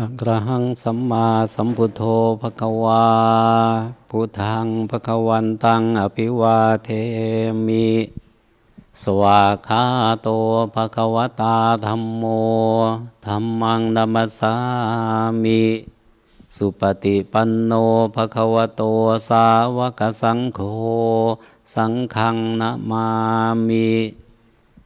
อะระหังสัมมาสัมพุทโธภะคะวาพุทธังภะคะวันตังอภิวาเทมิ สวากาโตภะคะวตาธัมโมธัมมังนัมสามิ สุปฏิปันโนภะคะวโตสาวกสังโฆ สังฆังนะมามิ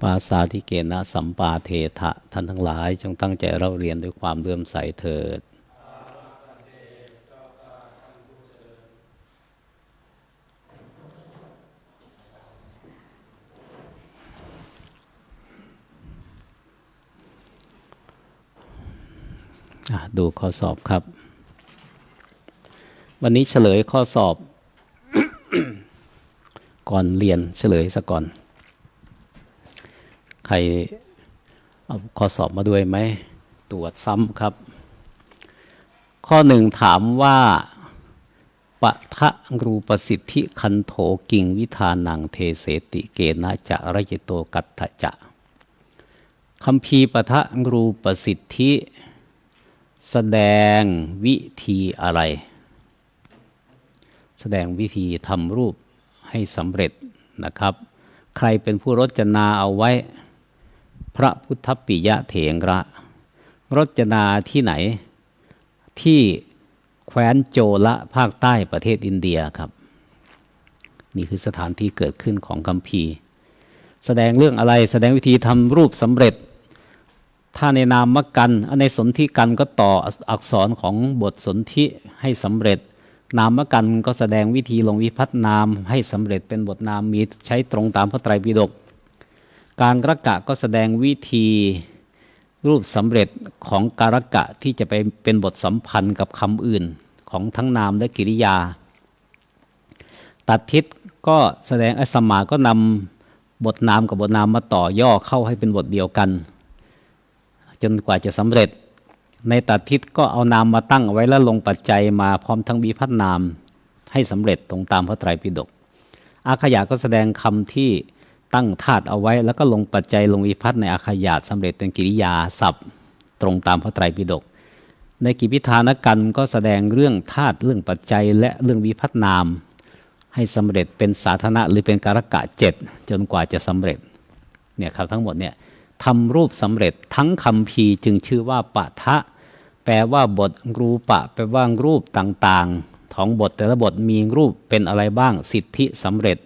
ปาสาธิเกนะสัมปาเททะท่านทั้งหลาย จงตั้งใจเราเรียนด้วยความเลื่อมใสเถิดดูข้อสอบครับ วันนี้เฉลยข้อสอบ ก่อนเรียนเฉลยซะก่อน ใครเอาข้อสอบมาด้วยไหม ตรวจซ้ำครับ ข้อหนึ่งถามว่าปะทะรูปสิทธิคันโถกิ่งวิธานังเทเสติเกนะจะระยโตกัตถจะคำพีปะทะรูปสิทธิ แสดงวิธีอะไร แสดงวิธีทำรูปให้สำเร็จนะครับ ใครเป็นผู้รจนาเอาไว้ ระพุทธปิยะเถงระ รจนาที่ไหน ที่แคว้นโจละภาคใต้ประเทศอินเดียครับ นี่คือสถานที่เกิดขึ้นของคัมภีแสดงเรื่องอะไรแสดงวิธีทำรูปสำเร็จ ถ้าในนามกันในสนธิกันก็ต่ออักษรของบทสนธิให้สำเร็จ นามกันก็แสดงวิธีลงวิพัฒนามให้สำเร็จเป็นบทนามมีใช้ตรงตามพระไตรปิฎก การกรกะก็แสดงวิธีรูปสำเร็จของการกะที่จะไปเป็นบทสัมพันธ์กับคำอื่นของทั้งนามและกิริยา ตัดทิศก็แสดงไอสมาก็นำบทนามกับบทนามมาต่อย่อเข้าให้เป็นบทเดียวกัน จนกว่าจะสำเร็จ ในตัดทิศก็เอานามมาตั้งเอาไว้แล้วลงปัจจัยมาพร้อมทั้งวิพัฒนามให้สำเร็จตรงตามพระไตรปิฎกอาขยาก็แสดงคำที่ ตั้งธาตุเอาไว้ แล้วก็ลงปัจจัยลงวิพัฒน์ในอาขยาตสำเร็จเป็นกิริยาศัพท์ตรงตามพระไตรปิฎกในกิพิธานกันก็แสดงเรื่องธาตุเรื่องปัจจัย และเรื่องวิพัฒนาม ให้สำเร็จเป็นสาธารณะหรือเป็นการกะเจ็ดจนกว่าจะสำเร็จเนี่ยครับทั้งหมดเนี่ยทำรูปสำเร็จทั้งคำพีจึงชื่อว่าปะทะ แปลว่าบทรูปะ แปลว่ารูปต่างๆของบทแต่ละบทมีรูปเป็นอะไรบ้างสิทธิสำเร็จ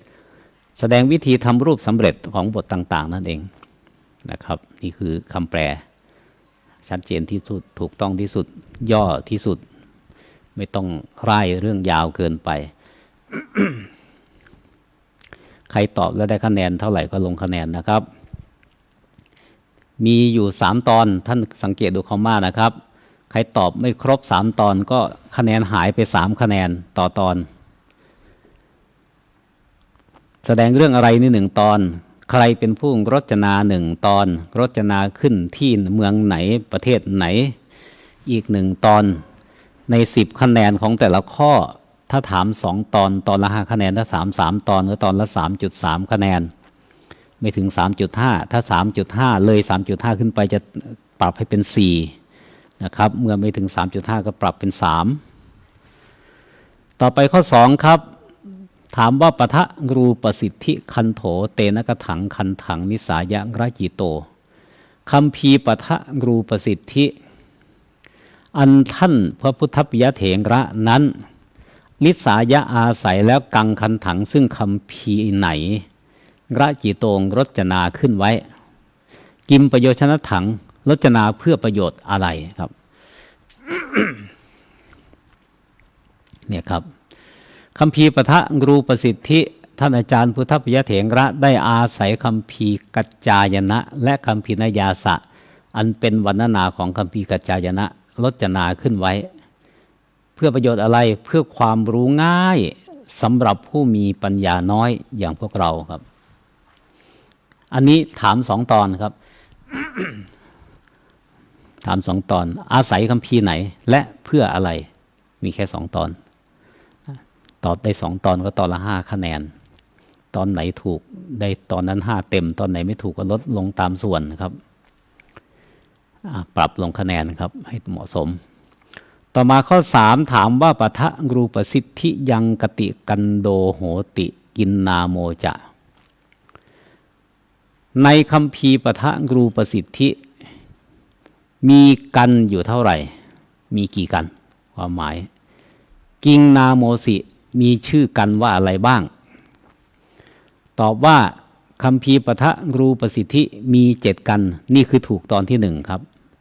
แสดงวิธีทำรูปสำเร็จของบทต่าง ๆ นั่นเองนะครับ นี่คือคำแปล ชัดเจนที่สุดถูกต้องที่สุดย่อที่สุด ไม่ต้องไร่เรื่องยาวเกินไป ใครตอบแล้วได้คะแนนเท่าไหร่ก็ลงคะแนนนะครับ มีอยู่สามตอนท่านสังเกตดูคอมมานะครับ ใครตอบไม่ครบสามตอนก็คะแนนหายไปสามคะแนนต่อตอน แสดงเรื่องอะไรนี่หนึ่งตอน ใครเป็นผู้รจนาหนึ่งตอน รจนาขึ้นที่เมืองไหนประเทศไหน อีกหนึ่งตอน ในสิบคะแนนของแต่ละข้อ ถ้าถามสองตอนตอนละห้าคะแนนถ้าสามสามตอนก็ตอนละสามจุดสามคะแนน ไม่ถึง3.5ถ้า3.5เลย3.5ขึ้นไปจะปรับให้เป็น4นะครับเมื่อไม่ถึง3.5ก็ปรับเป็น3ต่อไปข้อ2ครับ ถามว่าปะทะรูปสิทธิคันโถ เตนะกะถังคันถังนิสายะระจิโตคำพีปะทะรูปสิทธิ อันท่านพระพุทธปิยเถงระนั้นลิสายะอาศัยแล้วกังคันถังซึ่งคำพีไหนระจิโตงรจนาขึ้นไว้ กิมประโยชนถังรจนาเพื่อประโยชน์อะไรครับ เนี่ยครับ คำพีปะทะรูประสิทธิ ท่านอาจารย์พุทธปยเถงระได้อาศัยคำพีกัจจายนะ และคำพีนยาสะ อันเป็นวรรณนาของคัมภีกัจจายนะรจนาขึ้นไว้ เพื่อประโยชน์อะไรเพื่อความรู้ง่ายสำหรับผู้มีปัญญาน้อยอย่างพวกเราครับ อันนี้ถามสองตอนครับ ถามสองตอน อาศัยคัมภีไหน และเพื่ออะไร มีแค่สองตอน ตอบได้สองตอนก็ตอนละห้าคะแนน ตอนไหนถูกได้ตอนนั้นห้าเต็ม ตอนไหนไม่ถูกก็ลดลงตามส่วนครับ ปรับลงคะแนนครับให้เหมาะสม ต่อมาข้อสามถามว่าปะทะรูปสิทธิยังกติกันโดโหติกินนาโมจะ ในคำพีปะทะรูปสิทธิ มีกันอยู่เท่าไหร่ มีกี่กัน ความหมาย กิงนาโมสิ มีชื่อกันว่าอะไรบ้าง ตอบว่าคำพีปะทะรูปสิทธิมีเจ็ดกัน นี่คือถูกตอนที่หนึ่งครับ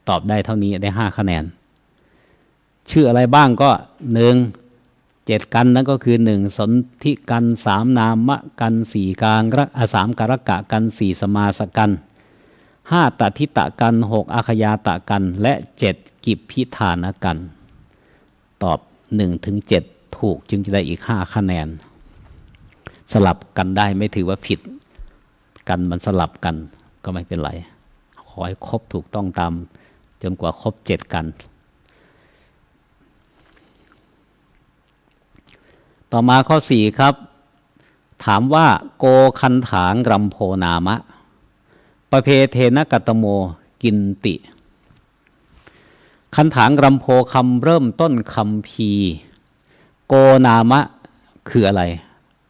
ตอบได้เท่านี้ได้ห้าคะแนน ชื่ออะไรบ้างก็หนึ่งเจ็ดกันนั่นก็คือหนึ่งสนธิกันสามนามะกันสี่กลางรักอสามการกะกันสี่สมาสกันห้าตัทิตะกันหกอาคยาตะกัน และเจ็ดกิจพิธานกัน ตอบหนึ่งถึงเจ็ด ถูกจึงจะได้อีกห้าคะแนน สลับกันได้ไม่ถือว่าผิด กันมันสลับกันก็ไม่เป็นไร ขอให้ครบถูกต้องตาม จนกว่าครบเจ็ดกัน ต่อมาข้อสี่ครับ ถามว่า โกคันถางรำโพนามะ ประเพเทนกัตโมกินติ คันถางรำโพคำเริ่มต้นคำพี นามะคืออะไร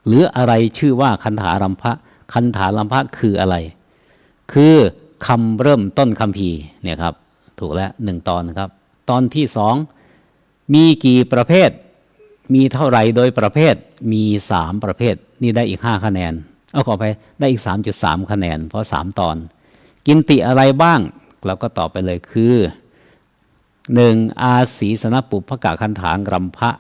หรืออะไรชื่อว่าคันถารำพะ คันถารำพะคืออะไร คือคำเริ่มต้นคำพีร์เนี่ยครับ ถูกแล้วหนึ่งตอนครับ ตอนที่สองมีกี่ประเภท มีเท่าไหรโดยประเภท มีสามประเภท นี่ได้อีกห้าคะแนน เอาขอไปได้อีกสามจุดสามคะแนน เพราะสามตอน กินติอะไรบ้าง เราก็ตอบไปเลยคือหนึ่งอาศีสนปุพกะคันถางรำพะ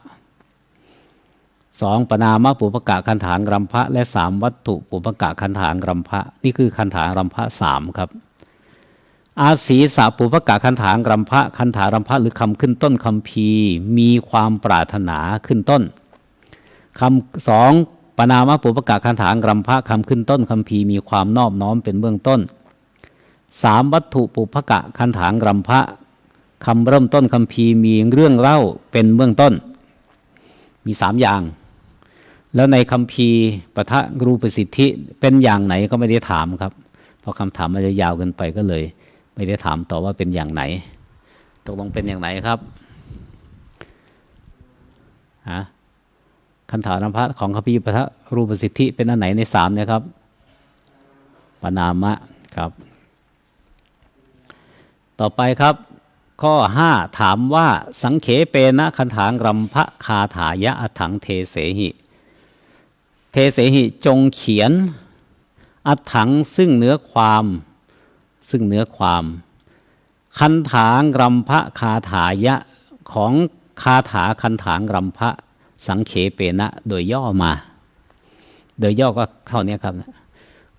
สองปนามะปุพกะคันถางรำพะ และสามวัตถุปุพกะคันถางรำพะ นี่คือคันถางรำพะสามครับ อาศีสาปุพกะคันถางรำพะคันถานรำพะหรือคำขึ้นต้นคำพีมีความปรารถนาขึ้นต้นคำสองปนามะปุพกะคันถางรำพะคำขึ้นต้นคำพีมีความนอบน้อมเป็นเบื้องต้นสามวัตถุปุพกะคันถางรำพะคำเริ่มต้นคำพีมีเรื่องเล่าเป็นเบื้องต้น มีสามอย่าง แล้วในคำพีปะทะรูปสิทธิเป็นอย่างไหนก็ไม่ได้ถามครับ เพราะคำถามมันจะยาวเกินไปก็เลย ไม่ได้ถามต่อว่าเป็นอย่างไหน ตกลงเป็นอย่างไหนครับฮะคันถารำพระของคำพีปะทะรูปสิทธิเป็นอันไหนในสามเนี่ยครับปนามะครับ ต่อไปครับ ข้อ 5 ถามว่าสังเขเปนะคันถางรำพะคาถายะอัถังเทเสหิ เทเสหิจงเขียน อัถังซึ่งเนื้อความ ซึ่งเนื้อความ คันถางรำพะคาถายะของคาถาคันถางรำพะสังเขเปนะโดยย่อมา โดยย่อก็เท่านี้ครับ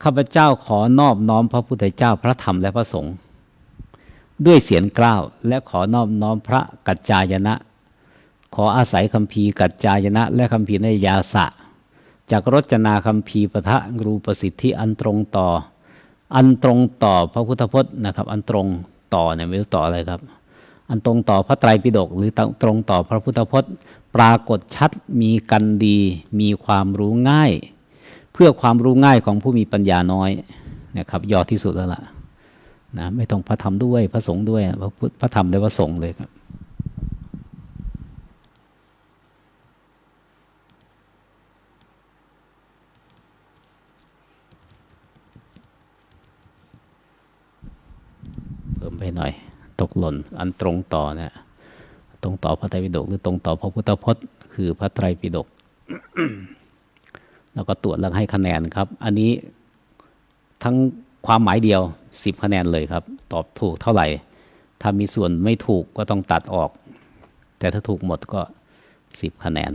ข้าพเจ้าขอนอบน้อมพระพุทธเจ้าพระธรรมและพระสงฆ์ด้วยเสียงกล้าว และขอนอบน้อมพระกัจจายนะ ขออาศัยคำพีกัจจายนะ และคำพีนยาสะ จากรจนาคำพีร์ปะทะรูปสิทธิอันตรงต่อ อันตรงต่อพระพุทธพจน์นะครับ อันตรงต่อเนี่ยไม่รู้ต่ออะไรครับ อันตรงต่อพระไตรปิฎกหรือตรงต่อพระพุทธพจน์ ปรากฏชัดมีกันดี มีความรู้ง่าย เพื่อความรู้ง่ายของผู้มีปัญญาน้อยนะครับย่อที่สุดแล้วล่ะนะไม่ต้องพระธรรมด้วยพระสงฆ์ด้วยพระพุทธพระธรรมและพระสงฆ์เลยครับ ไปหน่อย ตกหล่น อันตรงต่อเนี่ยตรงต่อพระไตรปิฎกหรือตรงต่อพระพุทธพจน์ คือพระไตรปิฎกแล้วก็ตรวจแล้วให้คะแนนครับ อันนี้ทั้งความหมายเดียวสิบคะแนนเลยครับ ตอบถูกเท่าไหร่ ถ้ามีส่วนไม่ถูกก็ต้องตัดออก แต่ถ้าถูกหมดก็สิบคะแนน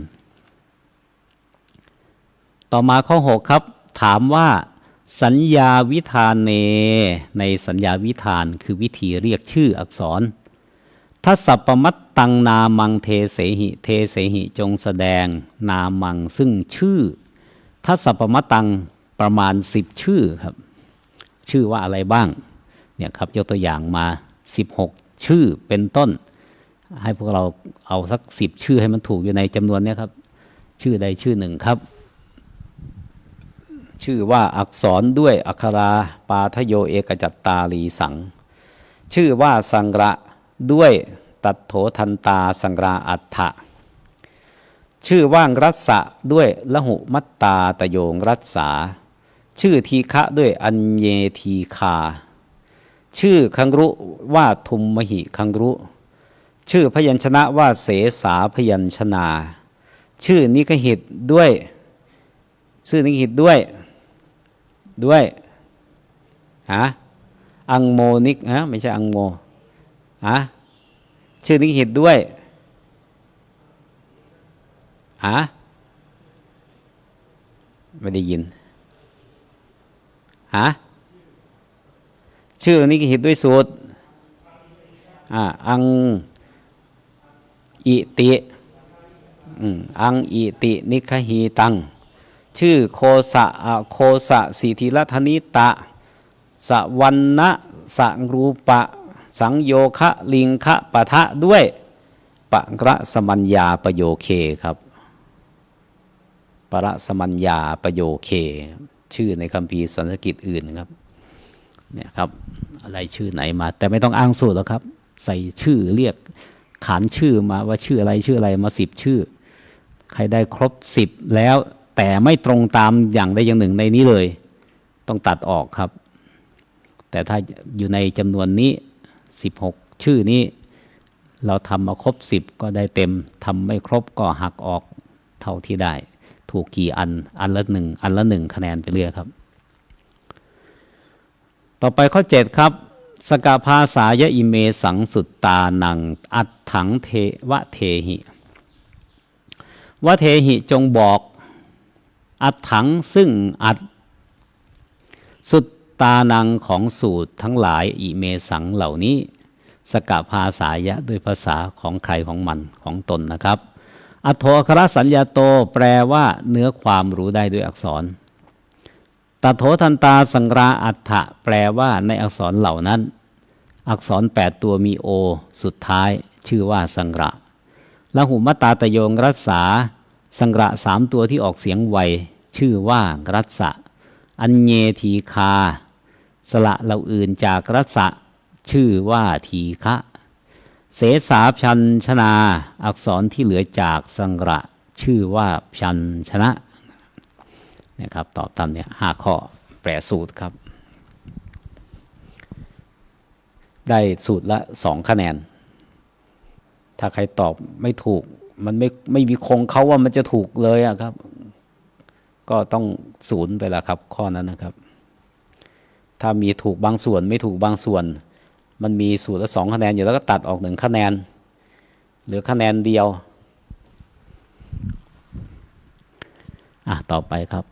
ต่อมาข้อ 6 ครับ ถามว่า สัญญาวิธานเน ในสัญญาวิธานคือวิธีเรียกชื่ออักษรทัศปมัตตังนามังเทเสหิ เทเสหิจงแสดงนามังซึ่งชื่อทัศปมัตตังประมาณสิบชื่อครับ ชื่อว่าอะไรบ้างเนี่ยครับยกตัวอย่างมา16ชื่อเป็นต้น ให้พวกเราเอาสักสิบชื่อให้มันถูกอยู่ในจำนวนเนี้ยครับ ชื่อใดชื่อหนึ่งครับ ชื่อว่าอักษรด้วยอักขราปาทโยเอกจัตตาลีสัง ชื่อว่าสังระด้วยตัดโถทันตาสังราอัฏฐะชื่อว่างรัสสะด้วยละหุมัตตาตโยงรัสสาชื่อทีฆะด้วยอัญเยทีคา ชื่อคังรุว่าทุมมหิคังรุ ชื่อพยัญชนะว่าเสสาพยัญชนาชื่อนิกหิตด้วย ชื่อนิกหิตด้วย ด้วยฮะอังโมนิกฮะไม่ใช่อังโมฮะชื่อนิกหิตด้วยฮะไม่ได้ยินฮะชื่อนิกหิตด้วยสูตรอ่าอังอิติอืมอังอิตินิคหีตัง ชื่อโคสะโคสะสิธิรัธนิตะ สวันนะสังรูปะ สังโยคะลิงคะปะทะด้วยปะระสมัญญาประโยเคครับปะระสมัญญาประโยเค ชื่อในคัมภีสันสกฤตอื่นครับเนี่ยครับอะไรชื่อไหนมา แต่ไม่ต้องอ้างสูตรหรอกครับ ใส่ชื่อเรียกขานชื่อมาว่าชื่ออะไรชื่ออะไรมาสิบชื่อ ใครได้ครบสิบแล้ว แต่ไม่ตรงตามอย่างใดอย่างหนึ่งในนี้เลย ต้องตัดออกครับ แต่ถ้าอยู่ในจำนวนนี้สิบหกชื่อนี้ เราทำมาครบสิบก็ได้เต็มทำไม่ครบก็หักออกเท่าที่ได้ ถูกกี่อันอันละหนึ่งอันละหนึ่งคะแนนไปเรื่อยครับ ต่อไปข้อ7ครับสกาภาษายะอิเมสังสุตตานัง อัดถังเทวะเทหิวะเทหิจงบอก อัดถังซึ่งอัด สุตตานังของสูตรทั้งหลายอิเมสังเหล่านี้ สกภาษายะด้วยภาษาของใครของมันของตนนะครับ อัโทครสัญญาโตแปลว่าเนื้อความรู้ได้ด้วยอักษรตโถทันตาสังราอัฏฐะแปลว่าในอักษรเหล่านั้น อักษร 8 ตัวมีโอ สุดท้าย ชื่อว่าสังระละหุมตาตโยงรัสสา สังระสามตัวที่ออกเสียงไว ชื่อว่ารัสสะอัญเยทีคา สละเราอื่นจากรัสสะชื่อว่าทีฆะเสสาชันชนา อักษรที่เหลือจากสังระ ชื่อว่าชันชนะนะครับตอบตามเนี่ยห้าข้อแปรสูตรครับ ได้สูตรละสองคะแนน ถ้าใครตอบไม่ถูก มันไม่ไม่มีคงเขาว่ามันจะถูกเลยอะครับ ก็ต้องศูนย์ไปละครับ ข้อนั้นนะครับ ถ้ามีถูกบางส่วนไม่ถูกบางส่วน มันมีสูตรละสองคะแนนอยู่แล้วก็ตัดออกหนึ่งคะแนนเหลือคะแนนเดียวอะต่อไปครับ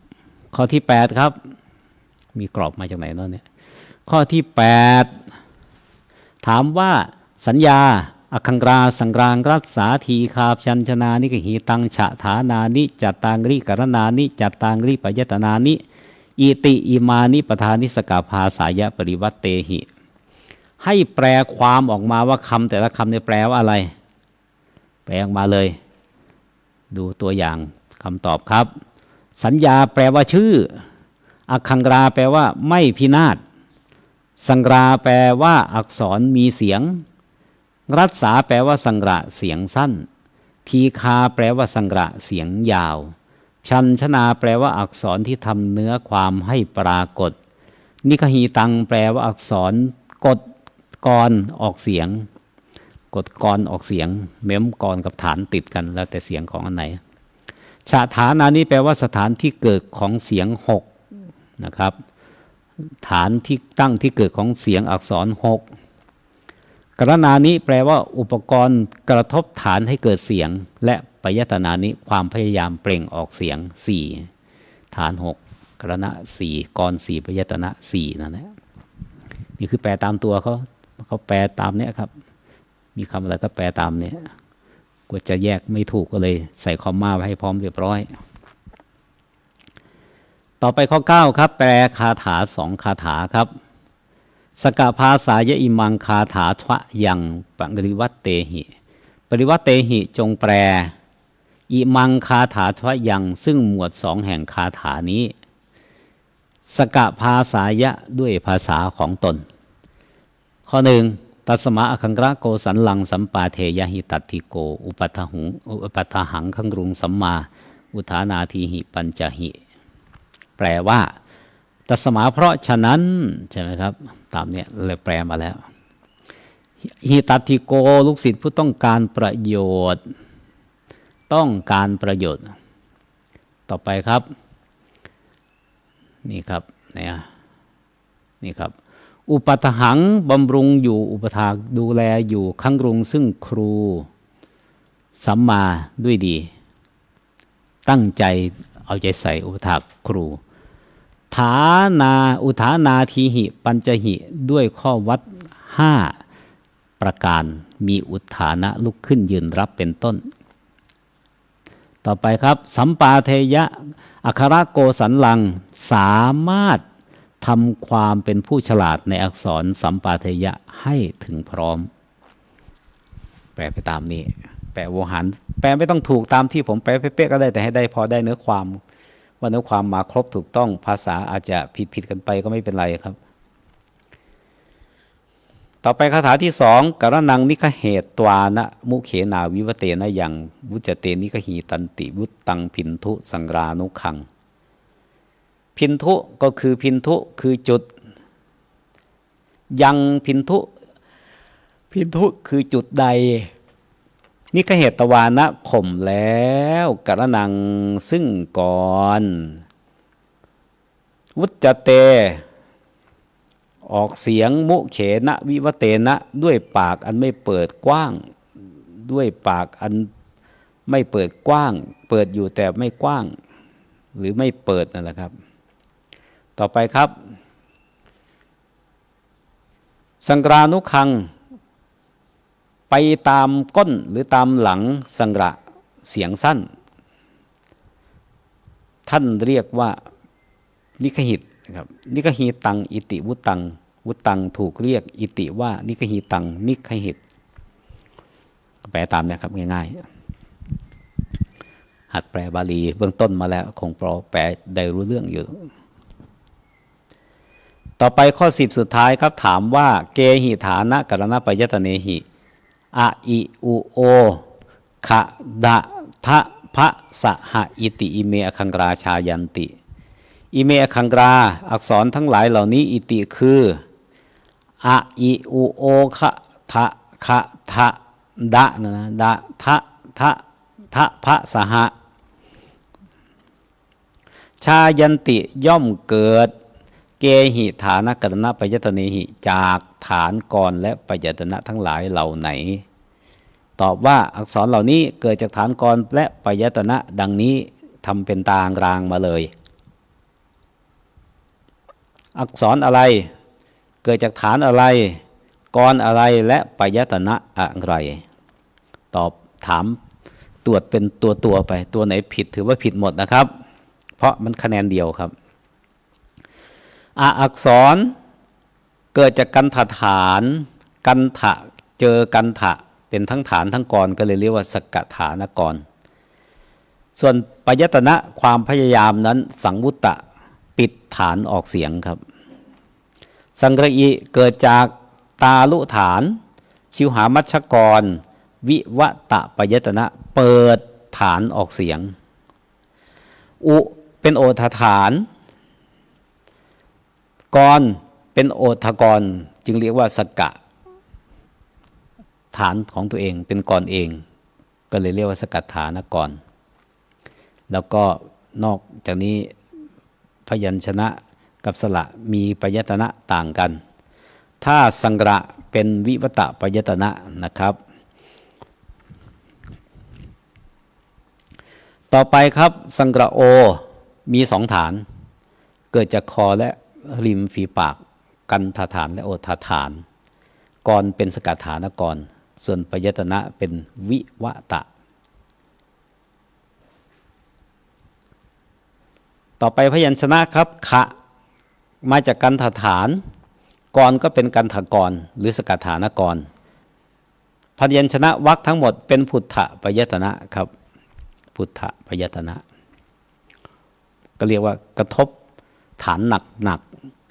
ข้อที่ 8 ครับ มีกรอบมาจากไหนเนาะเนี่ยข้อที่ 8 ถามว่าสัญญา อคังราสังรางรักษาทีคาชัญชนานิกหีตังฉะฐานานิจัตตังริกรณานิจัตตังริปยตนานิอิติอิมานิปทานิสกาภาสายะปริวัตเตหิ ให้แปลความออกมาว่าคำแต่ละคำเนี่ยแปลว่าอะไร แปลออกมาเลย ดูตัวอย่างคำตอบครับ สัญญาแปลว่าชื่อ อคังราแปลว่าไม่พินาศสังราแปลว่าอักษรมีเสียง รัศาแปลว่าสังระเสียงสั้น ทีคาแปลว่าสังระเสียงยาว ชันชนาแปลว่าอักษรที่ทำเนื้อความให้ปรากฏ นิคหีตังแปลว่าอักษรกดกรออกเสียง กดกรออกเสียง เม้มกรกับฐานติดกันแล้วแต่เสียงของอันไหนชาฐานานี้แปลว่าสถานที่เกิดของเสียงหกนะครับ ฐานที่ตั้งที่เกิดของเสียงอักษรหก กรณานี้แปลว่าอุปกรณ์กระทบฐานให้เกิดเสียง และปยตนานี้ความพยายามเปล่งออกเสียงสี่ฐานหกกรณะสี่กรสี่พยตนะสี่นั่นแหละนี่คือแปลตามตัวเขาเขาแปลตามเนี้ยครับ มีคำอะไรก็แปลตามเนี้ยกว่าจะแยกไม่ถูกก็เลย ใส่คอมมาไว้ให้พร้อมเรียบร้อย ต่อไปข้อ 9 ครับ แปลคาถาสองคาถาครับ สกภาษายะอิมังคาถาทวะยังปริวัตเตหิ ปริวัตเตหิจงแปล อิมังคาถาทวะยัง ซึ่งหมวดสองแห่งคาถานี้ สกภาษายะด้วยภาษาของตน ข้อหนึ่งตัสมาอคังกระโกสันลังสัมปาเทยหิตัติโก อุปัฏฐหุงอุปัฏฐหังขังรุงสัมมา อุทานาทีหิปัญจหิ แปลว่า ตัสมาเพราะฉะนั้นใช่ไหมครับ ตามเนี้ยเลยแปลมาแล้วหิตัติโกลูกศิษย์ผู้ต้องการประโยชน์ ต้องการประโยชน์ ต่อไปครับ นี่ครับเนี่ยนี่ครับ อุปถหังบำรุงอยู่อุปถากดูแลอยู่ขังรุงซึ่งครูสัมมาด้วยดี ตั้งใจเอาใจใส่อุปถากครู ฐานา อุทานาทีหิ ปัญจหิ ด้วยข้อวัดห้าประการมีอุทานะลุกขึ้นยืนรับเป็นต้น ต่อไปครับ สัมปาเทยะ อัครโกสันลัง สามารถทำความเป็นผู้ฉลาดในอักษรสัมปาเทยะให้ถึงพร้อม แปลไปตามนี้ แปลวหาร แปลไม่ต้องถูกตามที่ผมแปลเป๊ะๆก็ได้แต่ให้ได้พอได้เนื้อความ ว่าเนื้อความมาครบถูกต้องภาษาอาจจะผิดผิดกันไปก็ไม่เป็นไรครับ ต่อไปคาถาที่สองกรนังนิคเหตตวานะมุเขนาวิวเตนะยังวุจเตนิคหีตันติวุตตังพินทุสังรานุขัง พินทุก็คือพินทุคือจุด ยังพินทุ พินทุคือจุดใด นิคเหตตวานะข่มแล้วกระนังซึ่งก่อน วุจเต ออกเสียงมุเขนะวิวเตนะ ด้วยปากอันไม่เปิดกว้าง ด้วยปากอันไม่เปิดกว้าง เปิดอยู่แต่ไม่กว้าง หรือไม่เปิดนั่นแหละครับ ต่อไปครับ สังกรานุคัง ไปตามก้นหรือตามหลังสังระเสียงสั้น ท่านเรียกว่านิคหิตนะครับนิคหีตัง อิติวุตัง วุตังถูกเรียก อิติว่านิคหีตัง นิคหิตแปลตามนะครับง่ายๆ หัดแปลบาลีเบื้องต้นมาแล้วคงปลแปลได้รู้เรื่องอยู่ ต่อไปข้อสิบสุดท้ายครับถามว่า เกหิฐานะกรณปยตเนหิ อะอิอุโอขะดะทะพะสะหะอิติอิเมอคังกราชายันติ อิเมอคังกราอักษรทั้งหลายเหล่านี้อิติคืออะอิอุโอคะทะคะทะดะนะนะดะทะทะทะพะสหะชายันติย่อมเกิด เกหิฐานกรณปยตเนหิจากฐานกรและปยตนะทั้งหลายเหล่าไหน ตอบว่าอักษรเหล่านี้เกิดจากฐานกรและปยตนะดังนี้ทำเป็นตางรางมาเลย อักษรอะไร เกิดจากฐานอะไรกรอะไรและปยตนะอะไร ตอบถามตรวจเป็นตัวตัวๆไป ตัวไหนผิดถือว่าผิดหมดนะครับ เพราะมันคะแนนเดียวครับ อะอักษร เกิดจากกันถฐาน กันถะเจอกันถะเป็นทั้งฐานทั้งกรก็เลยเรียกว่าสกฐานกร ส่วนปยตนะความพยายามนั้นสังวุตตะปิดฐานออกเสียงครับ สังกระอีเกิดจากตาลุฐาน ชิวหามัชกร วิวตะปยตนะเปิดฐานออกเสียง อุเป็นโอทฐาน กรเป็นโอทกรจึงเรียกว่าสกะ ฐานของตัวเองเป็นกรเอง ก็เลยเรียกว่าสกัดฐานกร แล้วก็นอกจากนี้พยัญชนะกับสระมีปยตนะต่างกัน ถ้าสังกระเป็นวิวตะปยตนะนะครับ ต่อไปครับสังกระโอมีสองฐาน เกิดจากคอและ ริมฝีปากกันทฐานและโอทฐานกรเป็นสกัดฐานกร ส่วนปยตนะเป็นวิวะตะ ต่อไปพยัญชนะครับขะมาจากกันทฐาน กรก็เป็นกันถกรหรือสกัดฐานกรพยัญชนะวักทั้งหมดเป็นพุทธปยตนะครับ พุทธปยตนะ ก็เรียกว่ากระทบฐานหนักหนัก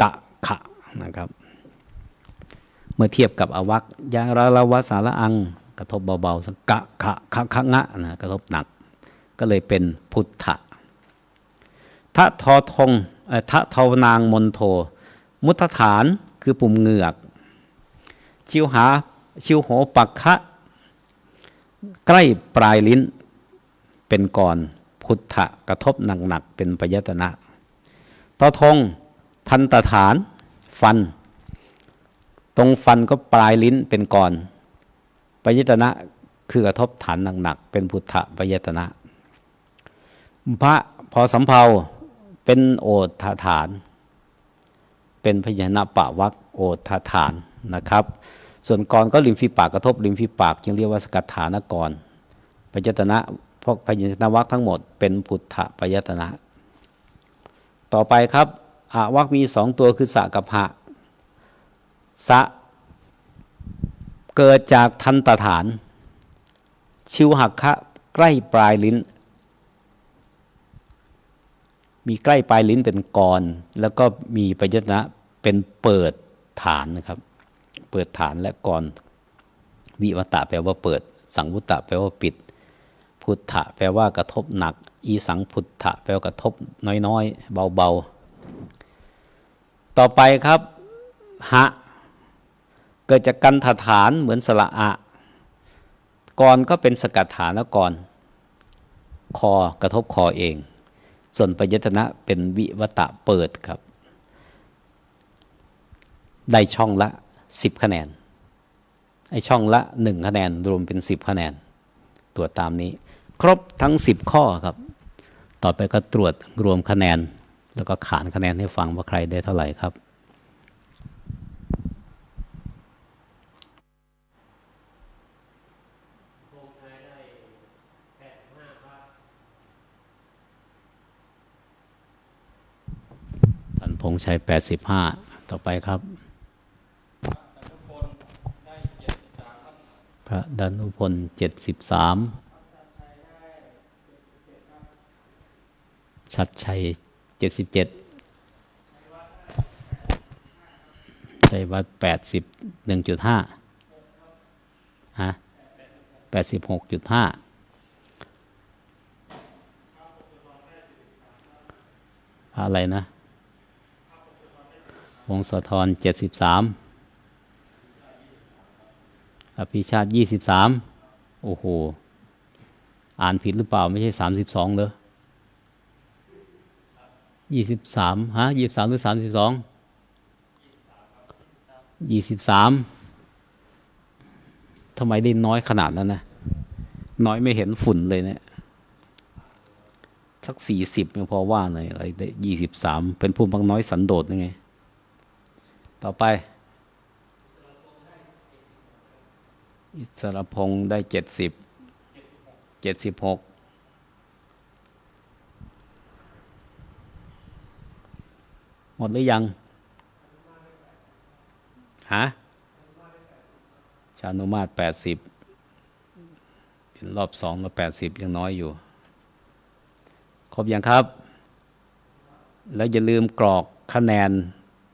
กะขะนะครับ เมื่อเทียบกับอวักยาระละวะสาระอัง กระทบเบาๆสักกะขะคะคะงะนะกระทบหนัก ก็เลยเป็นพุทธะทะทอทงเอ่อทะทวนางมนโท มุทฐานคือปุ่มเหงือก ชิวหาชิวโหปักคะใกล้ปลายลิ้นเป็นก่อนพุทธะกระทบหนักๆเป็นปยตนะ ตอทง ทันตฐานฟัน ตรงฟันก็ปลายลิ้นเป็นก่อนปยตนะคือกระทบฐานหนักๆเป็นพุทธะปยตนะ พระพอสำเพาเป็นโอทฐาน เป็นพยัญชนะปะวักโอทฐานนะครับ ส่วนกรก็ริมฝีปากกระทบริมฝีปากจึงเรียกว่าสกัดฐานกรพยัญชนะพวกพยัญชนะวักทั้งหมดเป็นพุทธปยตนะ ต่อไปครับ อาวักมีสองตัวคือสะกับหะสะเกิดจากทันตฐาน ชิวหักคะใกล้ปลายลิ้น มีใกล้ปลายลิ้นเป็นกร แล้วก็มีปยตนะเป็นเปิดฐานนะครับ เปิดฐานและกร วิวตะแปลว่าเปิด สังวุตตะแปลว่าปิด พุทธะแปลว่ากระทบหนัก อีสังพุทธะแปลว่ากระทบน้อยๆ เบาๆ ต่อไปครับหะเกิดจากกันถฐานเหมือนสระอะกรก็เป็นสกัดฐานกร คอกระทบคอเอง ส่วนปยตนะเป็นวิวตะเปิดครับ ได้ช่องละ10คะแนน ไอช่องละ1คะแนน รวมเป็น10คะแนน ตรวจตามนี้ ครบทั้ง10ข้อครับ ต่อไปก็ตรวจรวมคะแนน แล้วก็ขานคะแนนให้ฟังว่าใครได้เท่าไหร่ครับ ท่านพงษ์ชัย85ต่อไปครับ พระดานุพล73ชัดชัย เจ็ดสิบเจ็ดไตรวัดแปดสิบหนึ่งจุดห้าฮะแปดสิบหกจุดห้าอะไรนะวงสะทอนเจ็ดสิบสามอภิชาติยี่สิบสามโอ้โห อ่านผิดหรือเปล่าไม่ใช่สามสิบสองเลย ยี่สิบสามฮะยี่สิบสามหรือสามสิบสองยี่สิบสามทำไมได้น้อยขนาดนั้นนะน้อยไม่เห็นฝุ่นเลยเนี่ยสักสี่สิบยังพอว่าหน่อยอะไรได้ยี่สิบสามเป็นภูมิพังน้อยสันโดษยังไง ต่อไป อิสระพงษ์ได้เจ็ดสิบเจ็ดสิบหก หมดหรือยังฮะชานุมาตแปดสิบรอบสองก็แปดสิบยังน้อยอยู่ ครบยังครับ แล้วอย่าลืมกรอกคะแนน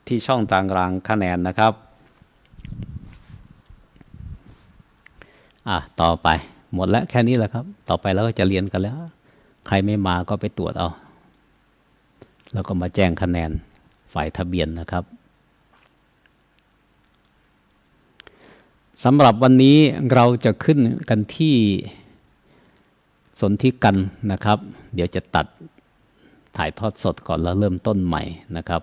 ที่ช่องต่างรางคะแนนนะครับ อะ ต่อไป หมดแล้วแค่นี้แหละครับ ต่อไปเราก็จะเรียนกันแล้ว ใครไม่มาก็ไปตรวจเอา แล้วก็มาแจ้งคะแนน ฝ่ายทะเบียนนะครับสำหรับวันนี้เราจะขึ้นกันที่สนธิกันนะครับ เดี๋ยวจะตัดถ่ายทอดสดก่อนแล้วเริ่มต้นใหม่นะครับ